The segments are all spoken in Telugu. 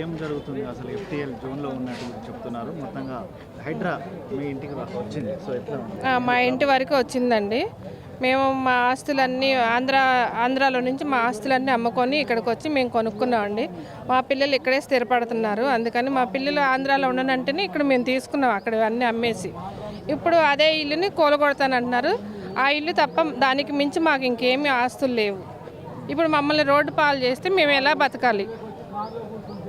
ఏం జరుగుతుంది అసలు ఎఫ్టీఎల్ జోన్లో ఉన్నట్టు చెప్తున్నారు? మొత్తంగా హైడ్రా మీ ఇంటికి వచ్చింది. సో ఎట్లా మా ఇంటి వరకు వచ్చిందండి. మేము మా ఆస్తులన్నీ ఆంధ్ర ఆంధ్రాలో నుంచి మా ఆస్తులన్నీ అమ్ముకొని ఇక్కడికి వచ్చి మేము కొనుక్కున్నామండి. మా పిల్లలు ఇక్కడే స్థిరపడుతున్నారు. అందుకని మా పిల్లలు ఆంధ్రాలో ఉండనంటేనే ఇక్కడ మేము తీసుకున్నాం అక్కడ అన్నీ అమ్మేసి. ఇప్పుడు అదే ఇల్లుని కోలగొడతానంటున్నారు. ఆ ఇల్లు తప్ప దానికి మించి మాకు ఇంకేమీ ఆస్తులు లేవు. ఇప్పుడు మమ్మల్ని రోడ్డు పాలు చేస్తే మేము ఎలా బతకాలి?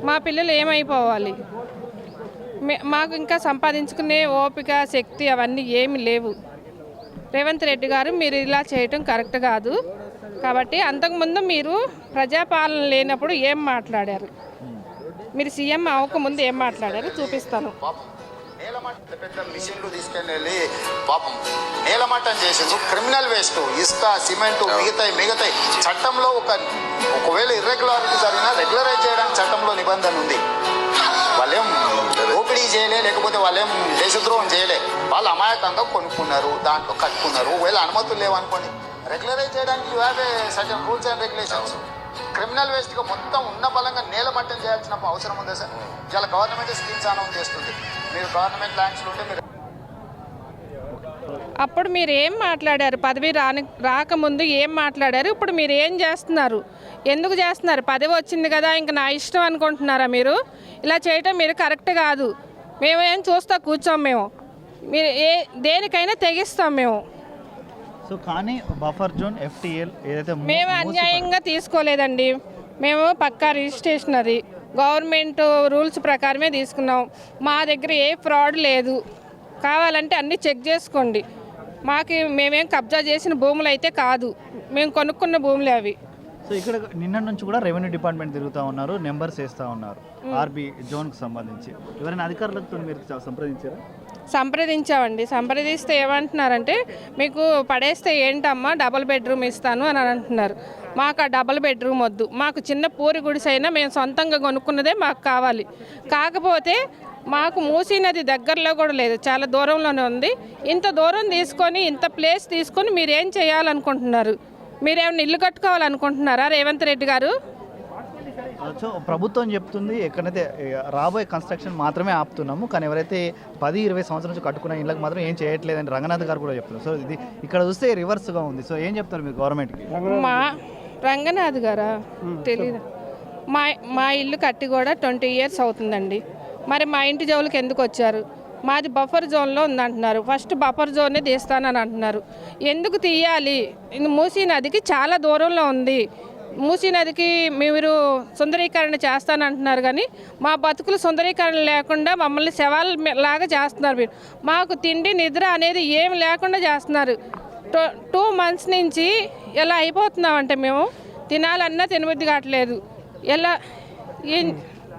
మా పిల్లలు ఏమైపోవాలి? మే- మాకు ఇంకా సంపాదించుకునే ఓపిక శక్తి అవన్నీ ఏమి లేవు. రేవంత్ రెడ్డి గారు మీరు ఇలా చేయటం కరెక్ట్ కాదు. కాబట్టి అంతకుముందు మీరు ప్రజాపాలన లేనప్పుడు ఏం మాట్లాడారు? మీరు సీఎం అవ్వకముందు ఏం మాట్లాడారు? చూపిస్తాను. పెద్ద పెద్ద మిషన్లు తీసుకెళ్ళి పాపం నేలమట్టం చేసిండు క్రిమినల్ వేస్ట్. ఇసుక సిమెంట్ మిగతాయి మిగతాయి. చట్టంలో ఒక ఒకవేళ ఇర్రెగ్యులారిటీ జరిగినా రెగ్యులరైజ్ చేయడానికి చట్టంలో నిబంధన ఉంది. వాళ్ళేం ఓపిడీ చేయలే లేకపోతే వాళ్ళేం దేశద్రోహం చేయలే. వాళ్ళు అమాయకంగా కొనుక్కున్నారు దాంట్లో కట్టుకున్నారు. ఒకవేళ అనుమతులు లేవనుకోండి రెగ్యులరైజ్ చేయడానికి you have a certain rules and regulations criminal వేస్ట్గా మొత్తం ఉన్న బలంగా నేలమట్టం చేయాల్సిన అవసరం ఉందా సార్? చాలా గవర్నమెంట్ స్కీమ్స్ అనౌన్స్ చేస్తుంది. మీరు గవర్నమెంట్ ల్యాండ్స్ ఉంటే మీరు అప్పుడు మీరు ఏం మాట్లాడారు? పదవి రాని రాకముందు ఏం మాట్లాడారు? ఇప్పుడు మీరు ఏం చేస్తున్నారు? ఎందుకు చేస్తున్నారు? పదవి వచ్చింది కదా ఇంక నా ఇష్టం అనుకుంటున్నారా మీరు? ఇలా చేయటం మీరు కరెక్ట్ కాదు. మేము ఏం చూస్తా కూర్చోం మేము. మీరు ఏ దేనికైనా తెగిస్తాం మేము. సో కానీ బఫర్ జోన్ ఎఫ్టీఎల్ ఏదైతే మేము అన్యాయంగా తీసుకోలేదండి. మేము పక్కా రిజిస్ట్రేషన్ అది గవర్నమెంట్ రూల్స్ ప్రకారమే తీసుకున్నాం. మా దగ్గర ఏ ఫ్రాడ్ లేదు. కావాలంటే అన్నీ చెక్ చేసుకోండి. మాకు మేమేం కబ్జా చేసిన భూములు అయితే కాదు. మేము కొనుక్కున్న భూములే అవి. సో ఇక్కడ నిన్న నుంచి కూడా రెవెన్యూ డిపార్ట్మెంట్ తిరుగుతూ ఉన్నారు నెంబర్స్ వేస్తూ ఉన్నారు. ఆర్బీ జోన్కి సంబంధించి. ఎవరైనా అధికారులతో మీరు సంప్రదించారా? సంప్రదించామండి సంప్రదిస్తే ఏమంటున్నారంటే మీకు పడేస్తే ఏంటమ్మా డబుల్ బెడ్రూమ్ ఇస్తాను అని అంటున్నారు. మాకు ఆ డబుల్ బెడ్రూమ్ వద్దు. మాకు చిన్న పూరి గుడిసైనా మేము సొంతంగా కొనుక్కున్నదే మాకు కావాలి. కాకపోతే మాకు మూసీ నది దగ్గరలో కూడా లేదు. చాలా దూరంలోనే ఉంది. ఇంత దూరం తీసుకొని ఇంత ప్లేస్ తీసుకొని మీరేం చేయాలనుకుంటున్నారు? మీరేమైనా ఇల్లు కట్టుకోవాలనుకుంటున్నారా రేవంత్ రెడ్డి గారు? సో ప్రభుత్వం చెప్తుంది ఎక్కడైతే రాబోయే కన్స్ట్రక్షన్ మాత్రమే ఆపుతున్నాము. కానీ ఎవరైతే పది ఇరవై సంవత్సరాల నుంచి కట్టుకున్న ఇళ్ళకి మాత్రం ఏం చేయట్లేదని రంగనాథ్ గారు కూడా చెప్తున్నారు. సో ఇది ఇక్కడ చూస్తే రివర్స్గా ఉంది. సో ఏం చెప్తారు మీరు గవర్నమెంట్కి? మా రంగనాథ్ గారా? తెలీదు? మా మా ఇల్లు కట్టి కూడా ట్వంటీ ఇయర్స్ అవుతుందండి. మరి మా ఇంటి జోలికి ఎందుకు వచ్చారు? మాది బఫర్ జోన్లో ఉందంటున్నారు. ఫస్ట్ బఫర్ జోనే తీస్తానని అంటున్నారు. ఎందుకు తీయాలి? ఇది మూసీ నదికి చాలా దూరంలో ఉంది. మూసీ నదికి మీరు సుందరీకరణ చేస్తానంటున్నారు కానీ మా బతుకులు సుందరీకరణ లేకుండా మమ్మల్ని శవాల లాగా చేస్తున్నారు మీరు. మాకు తిండి నిద్ర అనేది ఏమి లేకుండా చేస్తున్నారు. టూ టూ మంత్స్ నుంచి ఎలా అయిపోతున్నామంటే మేము తినాలన్నా తినబుద్ధి కావట్లేదు. ఎలా ఏం